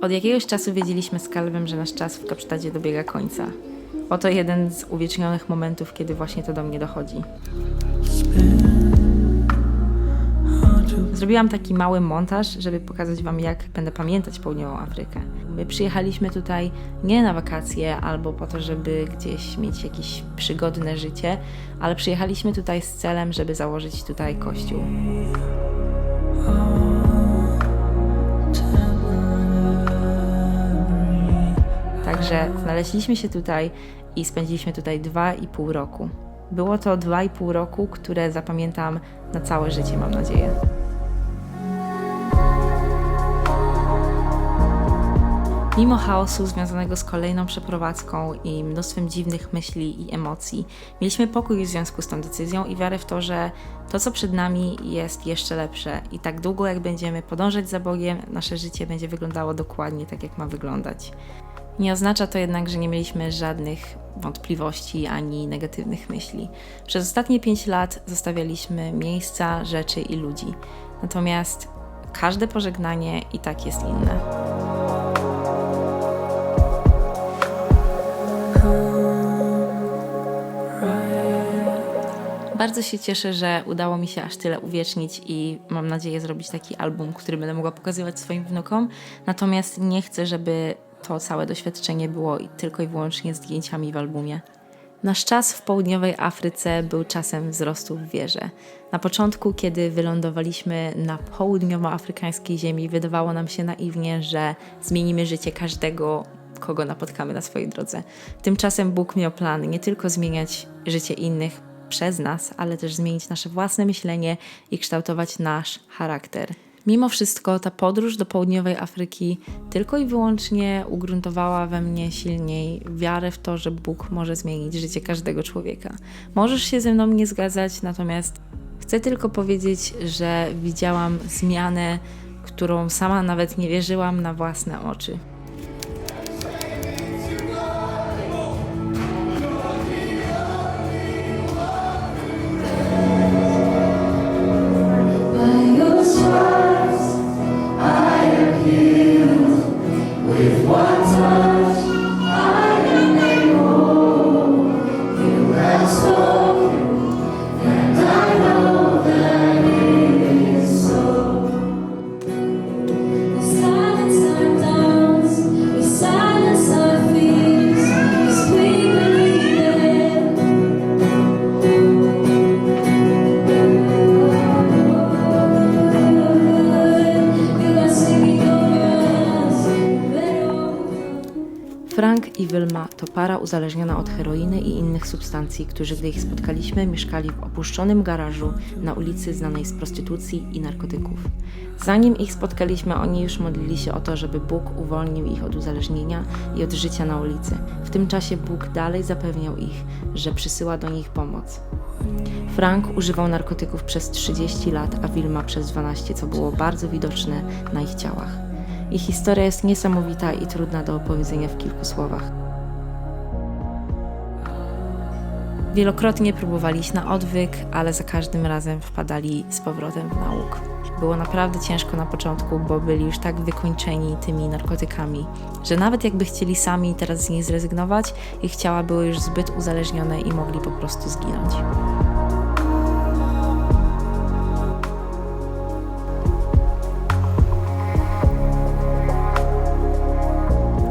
Od jakiegoś czasu wiedzieliśmy z Kalbem, że nasz czas w Kapsztadzie dobiega końca. Oto jeden z uwiecznionych momentów, kiedy właśnie to do mnie dochodzi. Zrobiłam taki mały montaż, żeby pokazać Wam, jak będę pamiętać Południową Afrykę. My przyjechaliśmy tutaj nie na wakacje albo po to, żeby gdzieś mieć jakieś przygodne życie, ale przyjechaliśmy tutaj z celem, żeby założyć tutaj kościół. Także znaleźliśmy się tutaj i spędziliśmy tutaj dwa i pół roku. Było to dwa i pół roku, które zapamiętam na całe życie, mam nadzieję. Mimo chaosu związanego z kolejną przeprowadzką i mnóstwem dziwnych myśli i emocji, mieliśmy pokój w związku z tą decyzją i wiarę w to, że to, co przed nami, jest jeszcze lepsze i tak długo, jak będziemy podążać za Bogiem, nasze życie będzie wyglądało dokładnie tak, jak ma wyglądać. Nie oznacza to jednak, że nie mieliśmy żadnych wątpliwości ani negatywnych myśli. Przez ostatnie pięć lat zostawialiśmy miejsca, rzeczy i ludzi. Natomiast każde pożegnanie i tak jest inne. Bardzo się cieszę, że udało mi się aż tyle uwiecznić i mam nadzieję zrobić taki album, który będę mogła pokazywać swoim wnukom. Natomiast nie chcę, żeby to całe doświadczenie było tylko i wyłącznie zdjęciami w albumie. Nasz czas w południowej Afryce był czasem wzrostu w wierze. Na początku, kiedy wylądowaliśmy na południowoafrykańskiej ziemi, wydawało nam się naiwnie, że zmienimy życie każdego, kogo napotkamy na swojej drodze. Tymczasem Bóg miał plan nie tylko zmieniać życie innych przez nas, ale też zmienić nasze własne myślenie i kształtować nasz charakter. Mimo wszystko ta podróż do południowej Afryki tylko i wyłącznie ugruntowała we mnie silniej wiarę w to, że Bóg może zmienić życie każdego człowieka. Możesz się ze mną nie zgadzać, natomiast chcę tylko powiedzieć, że widziałam zmianę, którą sama nawet nie wierzyłam na własne oczy. With one Frank i Wilma to para uzależniona od heroiny i innych substancji, którzy gdy ich spotkaliśmy, mieszkali w opuszczonym garażu na ulicy znanej z prostytucji i narkotyków. Zanim ich spotkaliśmy, oni już modlili się o to, żeby Bóg uwolnił ich od uzależnienia i od życia na ulicy. W tym czasie Bóg dalej zapewniał ich, że przysyła do nich pomoc. Frank używał narkotyków przez 30 lat, a Wilma przez 12, co było bardzo widoczne na ich ciałach. Ich historia jest niesamowita i trudna do opowiedzenia w kilku słowach. Wielokrotnie próbowali iść na odwyk, ale za każdym razem wpadali z powrotem w nauk. Było naprawdę ciężko na początku, bo byli już tak wykończeni tymi narkotykami, że nawet jakby chcieli sami teraz z nich zrezygnować, ich ciała były już zbyt uzależnione i mogli po prostu zginąć.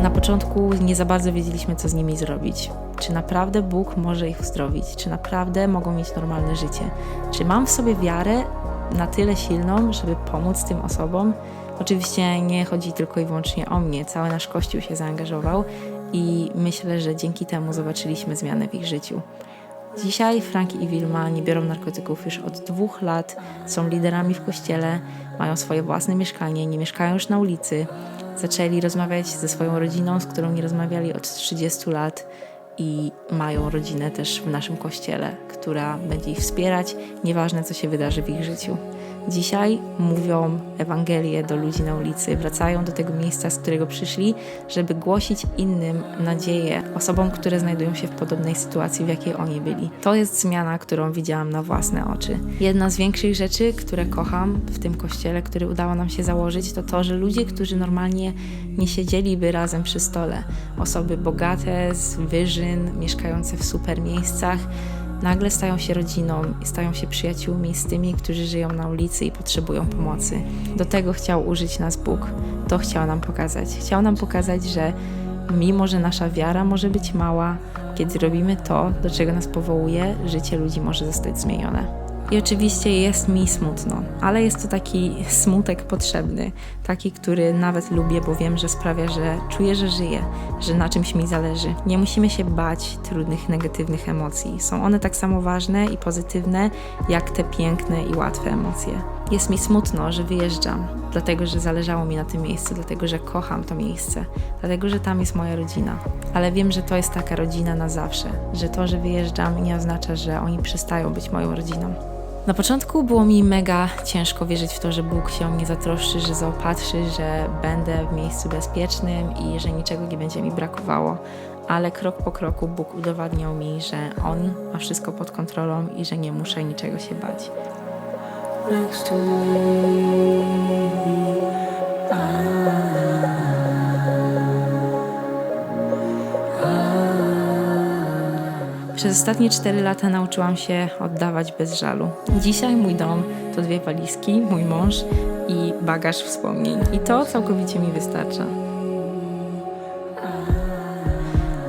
Na początku nie za bardzo wiedzieliśmy, co z nimi zrobić. Czy naprawdę Bóg może ich uzdrowić? Czy naprawdę mogą mieć normalne życie? Czy mam w sobie wiarę na tyle silną, żeby pomóc tym osobom? Oczywiście nie chodzi tylko i wyłącznie o mnie. Cały nasz kościół się zaangażował i myślę, że dzięki temu zobaczyliśmy zmianę w ich życiu. Dzisiaj Frank i Wilma nie biorą narkotyków już od dwóch lat, są liderami w kościele, mają swoje własne mieszkanie, nie mieszkają już na ulicy. Zaczęli rozmawiać ze swoją rodziną, z którą nie rozmawiali od 30 lat i mają rodzinę też w naszym kościele, która będzie ich wspierać, nieważne co się wydarzy w ich życiu. Dzisiaj mówią Ewangelię do ludzi na ulicy, wracają do tego miejsca, z którego przyszli, żeby głosić innym nadzieję, osobom, które znajdują się w podobnej sytuacji, w jakiej oni byli. To jest zmiana, którą widziałam na własne oczy. Jedna z większych rzeczy, które kocham w tym kościele, który udało nam się założyć, to to, że ludzie, którzy normalnie nie siedzieliby razem przy stole, osoby bogate, z wyżyn, mieszkające w super miejscach, nagle stają się rodziną stają się przyjaciółmi z tymi, którzy żyją na ulicy i potrzebują pomocy. Do tego chciał użyć nas Bóg. To chciał nam pokazać. Chciał nam pokazać, że mimo, że nasza wiara może być mała, kiedy robimy to, do czego nas powołuje, życie ludzi może zostać zmienione. I oczywiście jest mi smutno, ale jest to taki smutek potrzebny, taki, który nawet lubię, bo wiem, że sprawia, że czuję, że żyję, że na czymś mi zależy. Nie musimy się bać trudnych, negatywnych emocji. Są one tak samo ważne i pozytywne, jak te piękne i łatwe emocje. Jest mi smutno, że wyjeżdżam, dlatego że zależało mi na tym miejscu, dlatego że kocham to miejsce, dlatego że tam jest moja rodzina. Ale wiem, że to jest taka rodzina na zawsze, że to, że wyjeżdżam, nie oznacza, że oni przestają być moją rodziną. Na początku było mi mega ciężko wierzyć w to, że Bóg się o mnie zatroszczy, że zaopatrzy, że będę w miejscu bezpiecznym i że niczego nie będzie mi brakowało. Ale krok po kroku Bóg udowadniał mi, że On ma wszystko pod kontrolą i że nie muszę niczego się bać. next to me. Przez ostatnie 4 lata nauczyłam się oddawać bez żalu. Dzisiaj mój dom to dwie walizki, mój mąż i bagaż wspomnień. I to całkowicie mi wystarcza.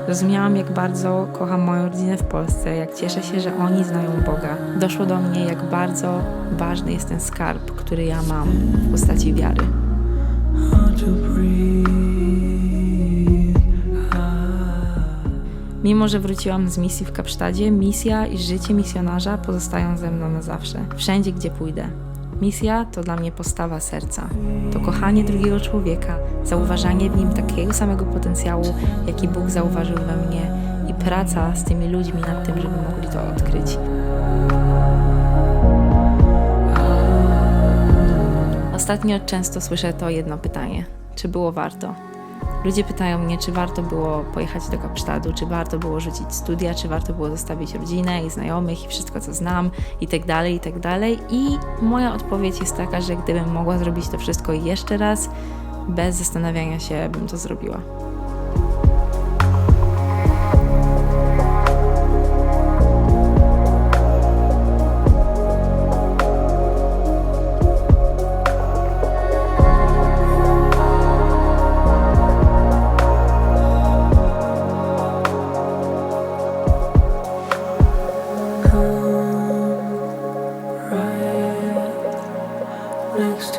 Zrozumiałam, jak bardzo kocham moją rodzinę w Polsce, jak cieszę się, że oni znają Boga. Doszło do mnie, jak bardzo ważny jest ten skarb, który ja mam w postaci wiary. Mimo, że wróciłam z misji w Kapsztadzie, misja i życie misjonarza pozostają ze mną na zawsze, wszędzie gdzie pójdę. Misja to dla mnie postawa serca. To kochanie drugiego człowieka, zauważanie w nim takiego samego potencjału, jaki Bóg zauważył we mnie i praca z tymi ludźmi nad tym, żeby mogli to odkryć. Ostatnio często słyszę to jedno pytanie: czy było warto? Ludzie pytają mnie, czy warto było pojechać do Kapsztadu, czy warto było rzucić studia, czy warto było zostawić rodzinę i znajomych i wszystko, co znam, i tak dalej, i tak dalej. I moja odpowiedź jest taka, że gdybym mogła zrobić to wszystko jeszcze raz, bez zastanawiania się, bym to zrobiła.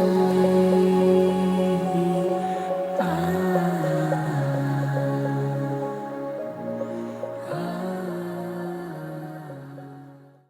to